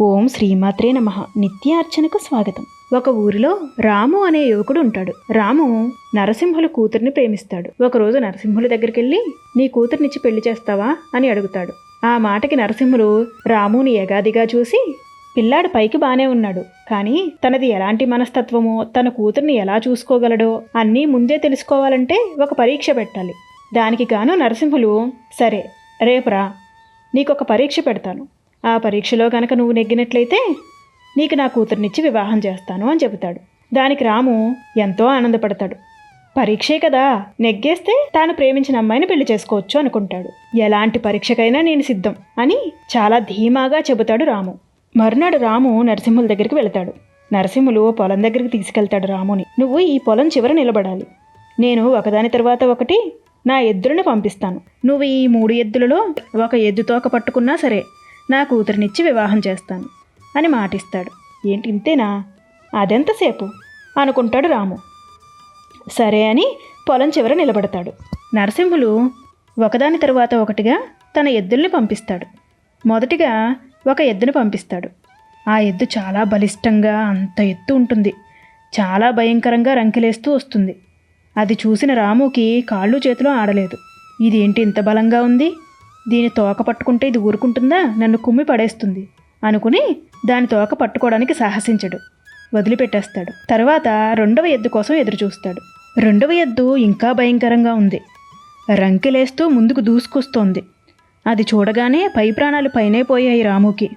ఓం శ్రీమాత్రే నమ. నిత్యార్చనకు స్వాగతం. ఒక ఊరిలో రాము అనే యువకుడు ఉంటాడు. రాము నరసింహుల కూతుర్ని ప్రేమిస్తాడు. ఒకరోజు నరసింహుల దగ్గరికి వెళ్ళి నీ కూతుర్నిచ్చి పెళ్ళి చేస్తావా? అని అడుగుతాడు. ఆ మాటకి నరసింహులు రాముని యగాదిగా చూసి పిల్లాడు పైకి బానే ఉన్నాడు. కానీ తనది ఎలాంటి మనస్తత్వమో తన కూతుర్ని ఎలా చూసుకోగలడో అన్నీ ముందే తెలుసుకోవాలంటే ఒక పరీక్ష పెట్టాలి. దానికి గాను నరసింహులు సరే రేపురా నీకొక పరీక్ష పెడతాను. ఆ పరీక్షలో గనక నువ్వు నెగ్గినట్లయితే నీకు నా కూతుర్నిచ్చి వివాహం చేస్తాను అని చెబుతాడు. దానికి రాము ఎంతో ఆనందపడతాడు. పరీక్షే కదా నెగ్గేస్తే తాను ప్రేమించిన అమ్మాయిని పెళ్ళి చేసుకోవచ్చు అనుకుంటాడు. ఎలాంటి పరీక్షకైనా నేను సిద్ధం అని చాలా ధీమాగా చెబుతాడు రాము. మరునాడు రాము నరసింహుల దగ్గరికి వెళతాడు. నరసింహులు పొలం దగ్గరికి తీసుకెళ్తాడు రాముని. నువ్వు ఈ పొలం చివర నిలబడాలి. నేను ఒకదాని తర్వాత ఒకటి నా ఎద్దులను పంపిస్తాను. నువ్వు ఈ మూడు ఎద్దులలో ఒక ఎద్దు తోక పట్టుకున్నా సరే నా కూతురినిచ్చి వివాహం చేస్తాను అని మాటిస్తాడు. ఏంటి ఇంతేనా? అదెంతసేపు? అనుకుంటాడు రాము. సరే అని పొలం చివర నిలబడతాడు. నరసింహులు ఒకదాని తరువాత ఒకటిగా తన ఎద్దుల్ని పంపిస్తాడు. మొదటిగా ఒక ఎద్దును పంపిస్తాడు. ఆ ఎద్దు చాలా బలిష్టంగా అంత ఎత్తు ఉంటుంది. చాలా భయంకరంగా రంకెలేస్తూ వస్తుంది. అది చూసిన రాముకి కాళ్ళు చేతులు ఆడలేదు. ఇదేంటి ఇంత బలంగా ఉంది? దీని తోక పట్టుకుంటే ఇది ఊరుకుంటుందా? నన్ను కుమ్మి పడేస్తుంది. అనుకుని దాని తోక పట్టుకోవడానికి సాహసించడు. వదిలిపెట్టేస్తాడు. తర్వాత రెండవ ఎద్దు కోసం ఎదురుచూస్తాడు. రెండవ ఎద్దు ఇంకా భయంకరంగా ఉంది. రంకెలేస్తూ ముందుకు దూసుకొస్తోంది. అది చూడగానే పై ప్రాణాలు పైనే పోయాయి రాముకి.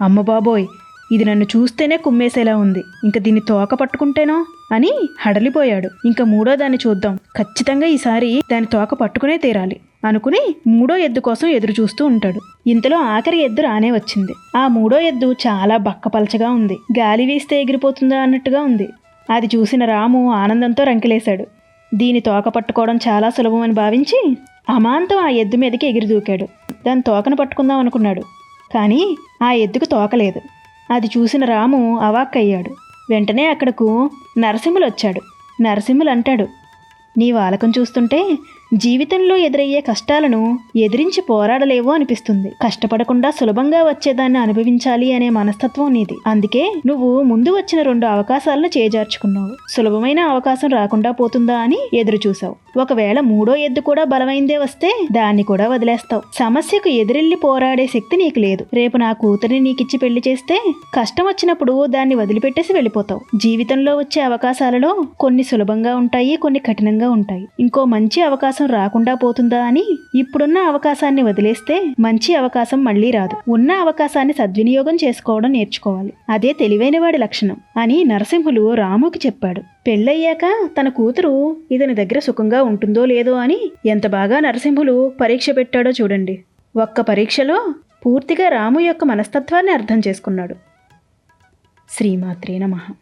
అమ్మ బాబోయ్ ఇది నన్ను చూస్తేనే కుమ్మేసేలా ఉంది. ఇంక దీన్ని తోక పట్టుకుంటేనో? అని హడలిపోయాడు. ఇంకా మూడో దాన్ని చూద్దాం. ఖచ్చితంగా ఈసారి దాని తోక పట్టుకునే తీరాలి. అనుకుని మూడో ఎద్దు కోసం ఎదురు చూస్తూ ఉంటాడు. ఇంతలో ఆఖరి ఎద్దు రానే వచ్చింది. ఆ మూడో ఎద్దు చాలా బక్కపలచగా ఉంది. గాలి వీస్తే ఎగిరిపోతుందా అన్నట్టుగా ఉంది. అది చూసిన రాము ఆనందంతో రంకిలేశాడు. దీని తోక పట్టుకోవడం చాలా సులభం అని భావించి అమాంతం ఆ ఎద్దు మీదకి ఎగిరి దూకాడు. దాని తోకను పట్టుకుందాం అనుకున్నాడు. కానీ ఆ ఎద్దుకు తోకలేదు అది చూసిన రాము అవాక్కయ్యాడు. వెంటనే అక్కడకు నరసింహులు వచ్చాడు నరసింహులు అంటాడు నీ వాలకం చూస్తుంటే జీవితంలో ఎదురయ్యే కష్టాలను ఎదిరించి పోరాడలేవు అనిపిస్తుంది. కష్టపడకుండా సులభంగా వచ్చేదాన్ని అనుభవించాలి అనే మనస్తత్వం నీది. అందుకే నువ్వు ముందు వచ్చిన రెండు అవకాశాలను చేజార్చుకున్నావు. సులభమైన అవకాశం రాకుండా పోతుందా అని ఎదురు చూసావు ఒకవేళ మూడో ఎద్దు కూడా బలమైందే వస్తే దాన్ని కూడా వదిలేస్తావు. సమస్యకు ఎదురెళ్ళి పోరాడే శక్తి నీకు లేదు. రేపు నా కూతురిని నీకిచ్చి పెళ్ళి చేస్తే కష్టం వచ్చినప్పుడు దాన్ని వదిలిపెట్టేసి వెళ్ళిపోతావు. జీవితంలో వచ్చే అవకాశాలలో కొన్ని సులభంగా ఉంటాయి కొన్ని కఠినంగా ఉంటాయి. ఇంకో మంచి అవకాశం రాకుండా పోతుందా అని ఇప్పుడున్న అవకాశాన్ని వదిలేస్తే మంచి అవకాశం మళ్ళీ రాదు. ఉన్న అవకాశాన్ని సద్వినియోగం చేసుకోవడం నేర్చుకోవాలి. అదే తెలివైన వాడి లక్షణం అని నరసింహులు రాముకి చెప్పాడు. పెళ్ళయ్యాక తన కూతురు ఇతని దగ్గర సుఖంగా ఉంటుందో లేదో అని ఎంత బాగా నరసింహులు పరీక్ష పెట్టాడో చూడండి. ఒక్క పరీక్షలో పూర్తిగా రాము యొక్క మనస్తత్వాన్ని అర్థం చేసుకున్నాడు. శ్రీమాత్రే నమః.